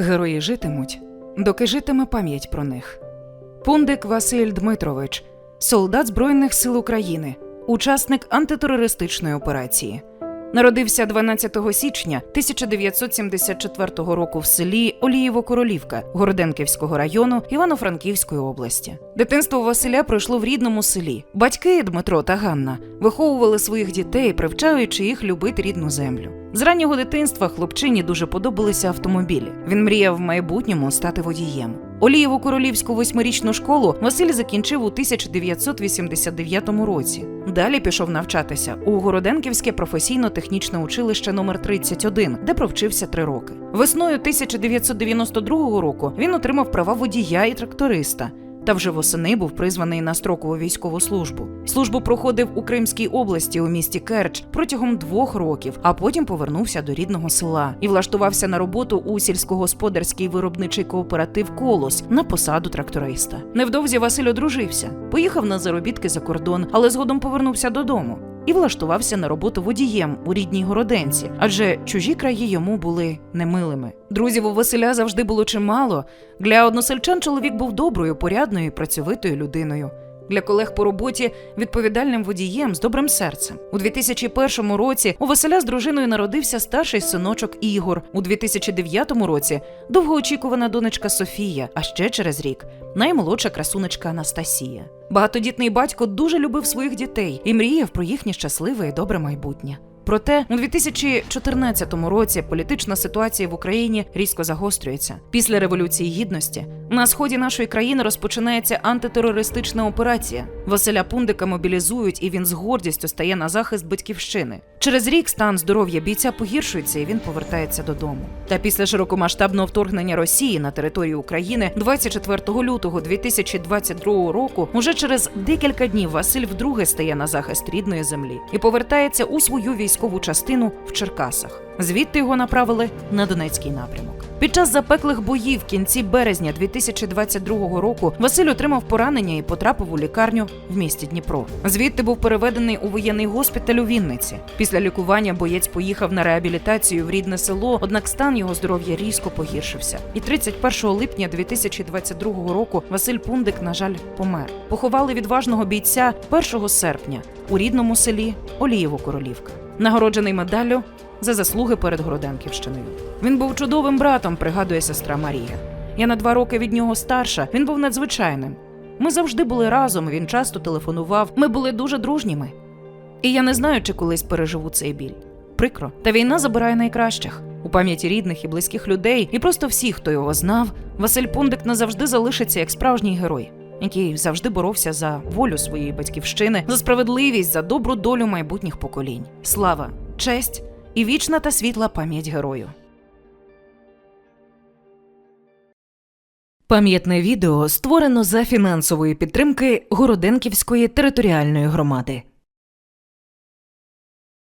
Герої житимуть, доки житиме пам'ять про них. Пундик Василь Дмитрович, солдат Збройних сил України, учасник антитерористичної операції. Народився 12 січня 1974 року в селі Олієво-Королівка Городенківського району Івано-Франківської області. Дитинство Василя пройшло в рідному селі. Батьки Дмитро та Ганна виховували своїх дітей, привчаючи їх любити рідну землю. З раннього дитинства хлопчині дуже подобалися автомобілі. Він мріяв в майбутньому стати водієм. Олієву королівську восьмирічну школу Василь закінчив у 1989 році. Далі пішов навчатися у Городенківське професійно-технічне училище номер 31, де провчився три роки. Весною 1992 року він отримав права водія і тракториста. Та вже восени був призваний на строкову військову службу. Службу проходив у Кримській області у місті Керч протягом двох років, а потім повернувся до рідного села і влаштувався на роботу у сільськогосподарський виробничий кооператив Колос на посаду тракториста. Невдовзі Василь одружився, поїхав на заробітки за кордон, але згодом повернувся додому. І влаштувався на роботу водієм у рідній городенці, адже чужі краї йому були немилими. Друзів у Василя завжди було чимало. Для односельчан чоловік був доброю, порядною, і працьовитою людиною. Для колег по роботі відповідальним водієм з добрим серцем. У 2001 році у Василя з дружиною народився старший синочок Ігор. У 2009 році довгоочікувана донечка Софія, а ще через рік наймолодша красунечка Анастасія. Багатодітний батько дуже любив своїх дітей і мріяв про їхнє щасливе і добре майбутнє. Проте у 2014 році політична ситуація в Україні різко загострюється. Після революції гідності на сході нашої країни розпочинається антитерористична операція. Василя Пундика мобілізують, і він з гордістю стає на захист батьківщини. Через рік стан здоров'я бійця погіршується, і він повертається додому. Та після широкомасштабного вторгнення Росії на територію України 24 лютого 2022 року, уже через декілька днів Василь вдруге стає на захист рідної землі і повертається у свою військову частину в Черкасах. Звідти його направили на Донецький напрямок. Під час запеклих боїв в кінці березня 2022 року Василь отримав поранення і потрапив у лікарню в місті Дніпро. Звідти був переведений у воєнний госпіталь у Вінниці. Після лікування боєць поїхав на реабілітацію в рідне село, однак стан його здоров'я різко погіршився. І 31 липня 2022 року Василь Пундик, на жаль, помер. Поховали відважного бійця 1 серпня у рідному селі Олієво-Королівка. Нагороджений медаллю за заслуги перед Городенківщиною. Він був чудовим братом, пригадує сестра Марія. Я на два роки від нього старша. Він був надзвичайним. Ми завжди були разом. Він часто телефонував. Ми були дуже дружніми. І я не знаю, чи колись переживу цей біль. Прикро, та війна забирає найкращих. У пам'яті рідних і близьких людей, і просто всіх, хто його знав, Василь Пундик назавжди залишиться як справжній герой, який завжди боровся за волю своєї батьківщини, за справедливість, за добру долю майбутніх поколінь. Слава, честь і вічна та світла пам'ять герою. Пам'ятне відео створено за фінансової підтримки Городенківської територіальної громади.